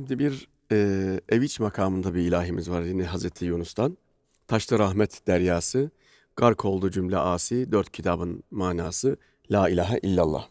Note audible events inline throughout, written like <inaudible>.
Şimdi bir e, eviç makamında bir ilahimiz var yine Hazreti Yunus'tan. Taşta rahmet deryası, gark oldu cümle asi, dört kitabın manası, la ilahe illallah.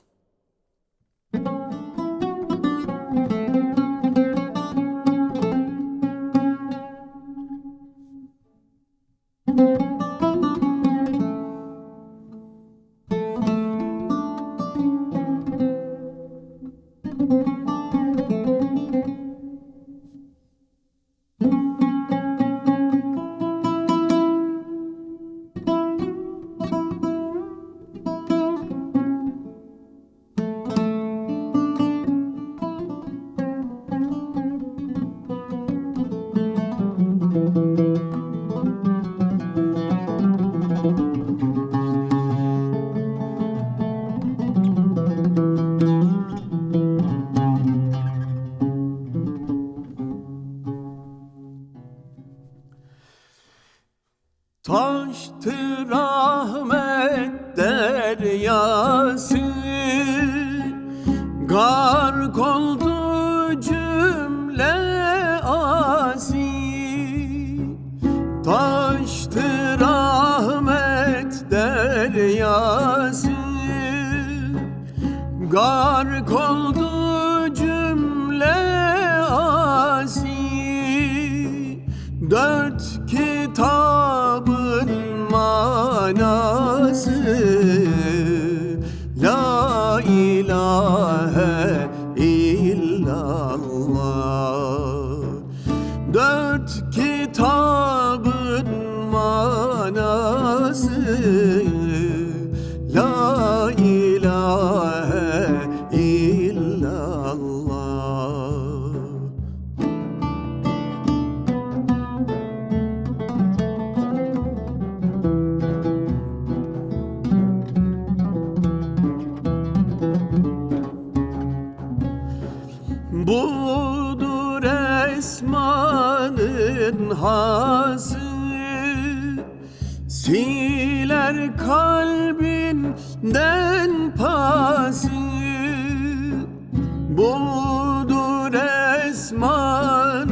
Taştı rahmet deryası. Gark oldu cümle asi. Dört kitabın manası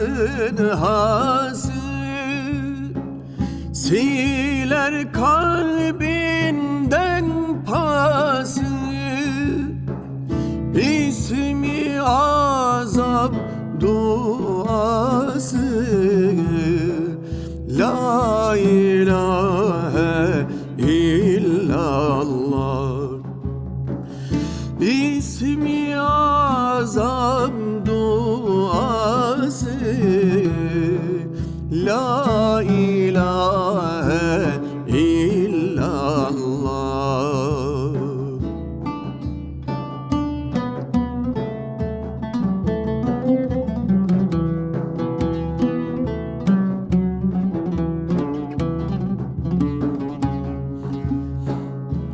esmanın hası Siler kalbinden pası. İsmi azam duası. La ilahe illallah. İsmi La ilahe illallah.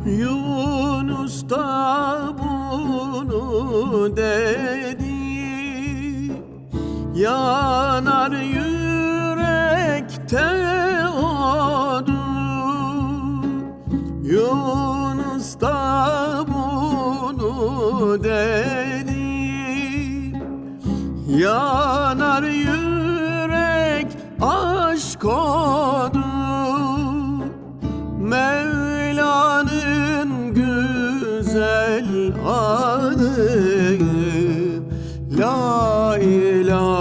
Yunus da bunu dedi bunu dedi Yanar yürek aşk odu Mevla'nın güzel adı La ilahe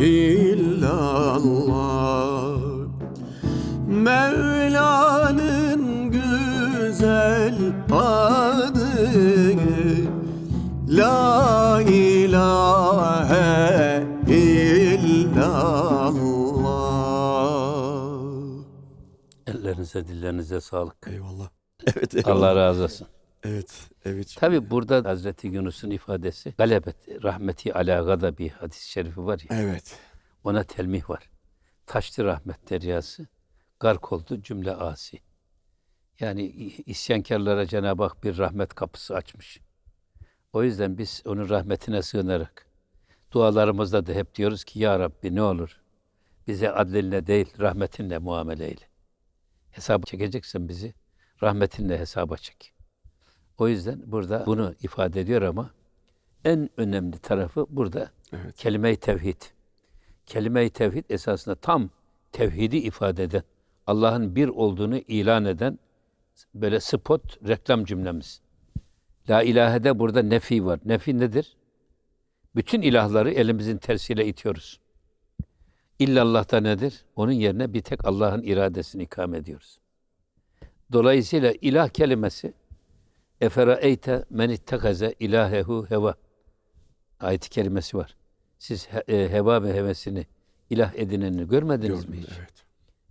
illallah. Mevla'nın güzel adı La ilahe illallah Ellerinize, dillerinize sağlık. Eyvallah. <laughs> Evet eyvallah. Allah razı olsun. Evet, evet. Tabi burada Hazreti Yunus'un ifadesi galebet, rahmeti ala gadabi hadis-i şerifi var ya. Evet. Ona telmih var. Taştı rahmet deryası, gark oldu cümle asi. Yani isyankarlara Cenab-ı Hak bir rahmet kapısı açmış. O yüzden biz onun rahmetine sığınarak dualarımızda da hep diyoruz ki Ya Rabbi ne olur bize adlinle değil rahmetinle muamele eyle. Hesap çekeceksen bizi rahmetinle hesaba çek. O yüzden burada bunu ifade ediyor ama en önemli tarafı burada Evet. Kelime-i tevhid. Kelime-i tevhid esasında tam tevhidi ifade eden, Allah'ın bir olduğunu ilan eden böyle spot reklam cümlemiz. La ilahede burada nefi var. Nefi nedir? Bütün ilahları elimizin tersiyle itiyoruz. İllallah da nedir? Onun yerine bir tek Allah'ın iradesini ikame ediyoruz. Dolayısıyla ilah kelimesi Efera eyte men ittekaze ilahehu heva. Ayet-i kerimesi var. Siz he- e, heva ve hevesini ilah edineni görmediniz mi Gördüm, hiç? evet.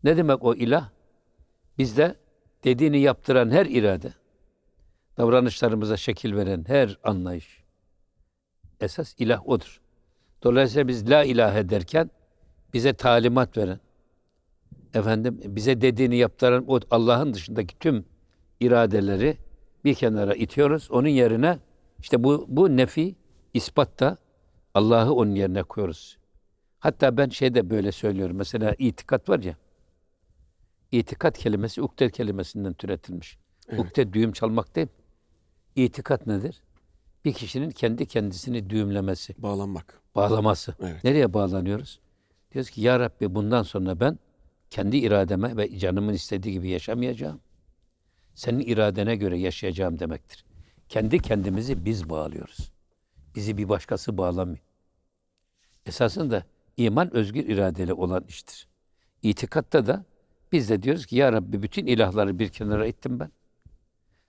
Ne demek o ilah? Bizde dediğini yaptıran her irade, davranışlarımıza şekil veren her anlayış, esas ilah odur. Dolayısıyla biz la ilahe derken bize talimat veren, efendim bize dediğini yaptıran o Allah'ın dışındaki tüm iradeleri bir kenara itiyoruz. Onun yerine işte bu bu nefi ispatta Allah'ı onun yerine koyuyoruz. Hatta ben şeyde böyle söylüyorum. Mesela itikat var ya. İtikat kelimesi ukde kelimesinden türetilmiş. Evet. Ukde düğüm çalmak değil. mi? İtikat nedir? Bir kişinin kendi kendisini düğümlemesi, Bağlanmak. bağlaması. Evet. Nereye bağlanıyoruz? Diyoruz ki ya Rabbi bundan sonra ben kendi irademe ve canımın istediği gibi yaşamayacağım. Senin iradene göre yaşayacağım demektir. Kendi kendimizi biz bağlıyoruz. Bizi bir başkası bağlamıyor. Esasında iman özgür iradeli olan iştir. İtikatta da biz de diyoruz ki ya Rabbi bütün ilahları bir kenara ittim ben.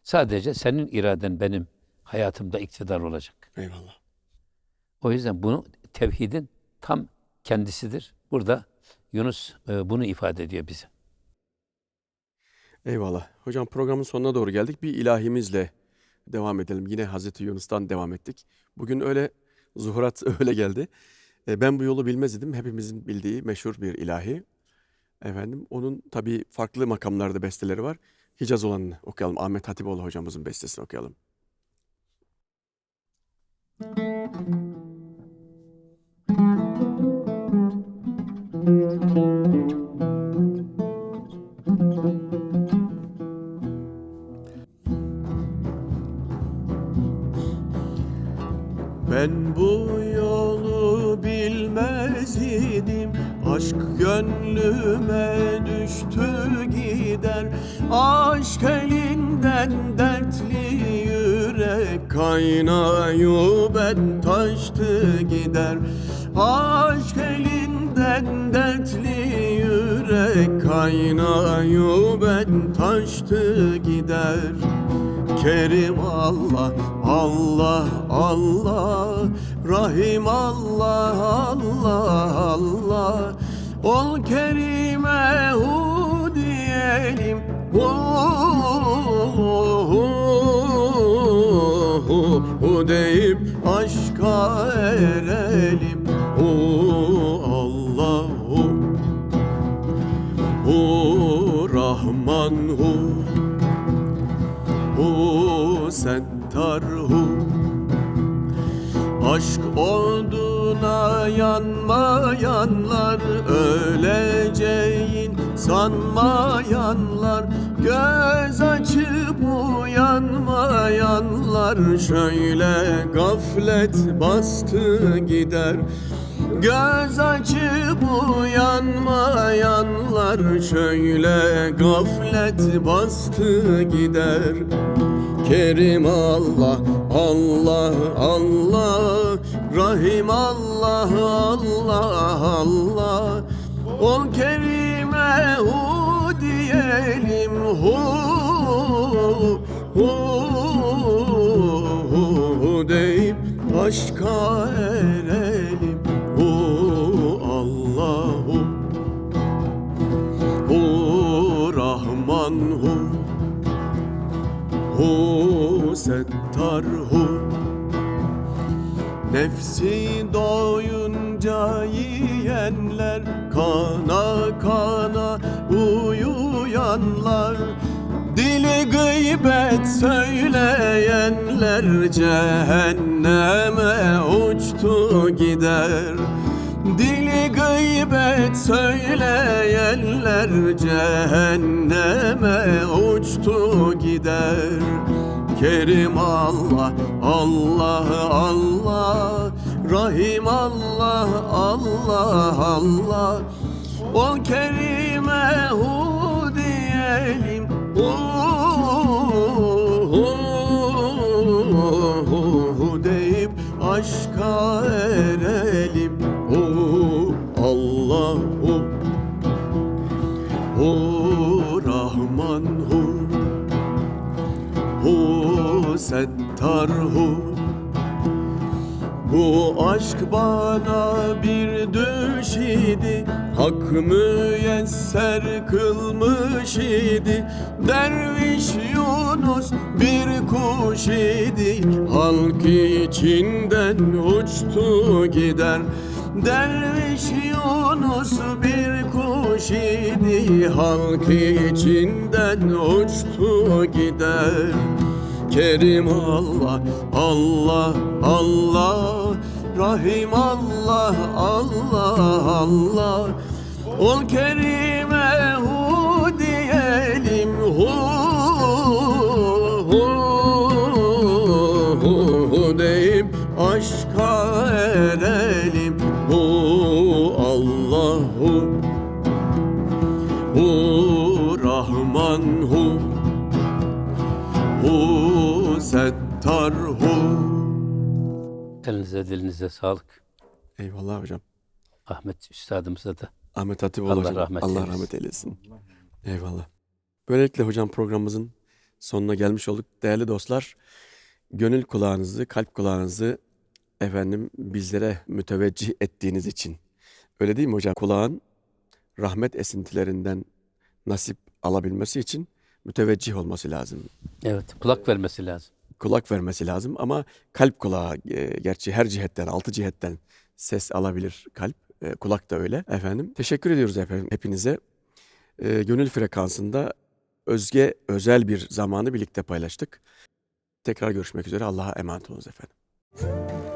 Sadece senin iraden benim hayatımda iktidar olacak. Eyvallah. O yüzden bunu tevhidin tam kendisidir. Burada Yunus e, bunu ifade ediyor bize. Eyvallah. Hocam programın sonuna doğru geldik. Bir ilahimizle devam edelim. Yine Hazreti Yunus'tan devam ettik. Bugün öyle zuhurat <laughs> öyle geldi. E, ben bu yolu bilmez idim. Hepimizin bildiği meşhur bir ilahi. Efendim onun tabii farklı makamlarda besteleri var. Hicaz olanını okuyalım. Ahmet Hatipoğlu hocamızın bestesini okuyalım. Ben bu Aşk gönlüme düştü gider Aşk elinden dertli yürek Kaynayı ben taştı gider. Aşk elinden dertli yürek Kaynayı ben taştı gider. Kerim Allah, Allah, Allah Rahim Allah, Allah, Allah Ol Kerime hu diyelim. Hu, hu, hu, hu deyip aşka erelim yanmayanlar Öleceğin sanmayanlar Göz açıp uyanmayanlar. Şöyle gaflet bastı gider Göz açıp uyanmayanlar. Şöyle gaflet bastı gider Kerim Allah, Allah, Allah Rahim Allah, Allah, Allah. Ol Kerime hu diyelim hu hu hu, hu deyip aşka erelim. Hu Allahu hu Rahman hu Hu settar hu Nefsi doyunca yiyenler Kana kana uyuyanlar. Dili gıybet söyleyenler Cehenneme uçtu gider. Dili gıybet söyleyenler cehenneme uçtu gider Kerim Allah, Allah, Allah. Rahim Allah Allah Allah. O kerime hu diyelim. Hu, hu, hu, deyip aşka bana bir düş idi. Hak müyesser kılmış idi. Derviş Yunus bir kuş idi. Halk içinden uçtu gider. Derviş Yunus bir kuş idi. Halk içinden uçtu gider. Kerim Allah, Allah, Allah Rahim Allah, Allah, Allah Ol Kerime hu diyelim hu, hu, hu, hu deyip aşka erelim hu Allah hu hu Rahman hu Hu settar hu. Elinize dilinize sağlık. Eyvallah hocam. Ahmet Üstadımıza da Ahmet Hatipoğlu Allah hocam. rahmet Allah eylesin. rahmet eylesin. Eyvallah. Böylelikle hocam programımızın sonuna gelmiş olduk. Değerli dostlar, gönül kulağınızı, kalp kulağınızı efendim bizlere müteveccih ettiğiniz için. Öyle değil mi hocam? Kulağın rahmet esintilerinden nasip alabilmesi için müteveccih olması lazım. evet kulak vermesi lazım. Kulak vermesi lazım ama kalp kulağı e, gerçi her cihetten altı cihetten ses alabilir kalp. E, kulak da öyle. Efendim teşekkür ediyoruz efendim hepinize. E, gönül frekansında özge özel bir zamanı birlikte paylaştık. Tekrar görüşmek üzere. Allah'a emanet olunuz efendim.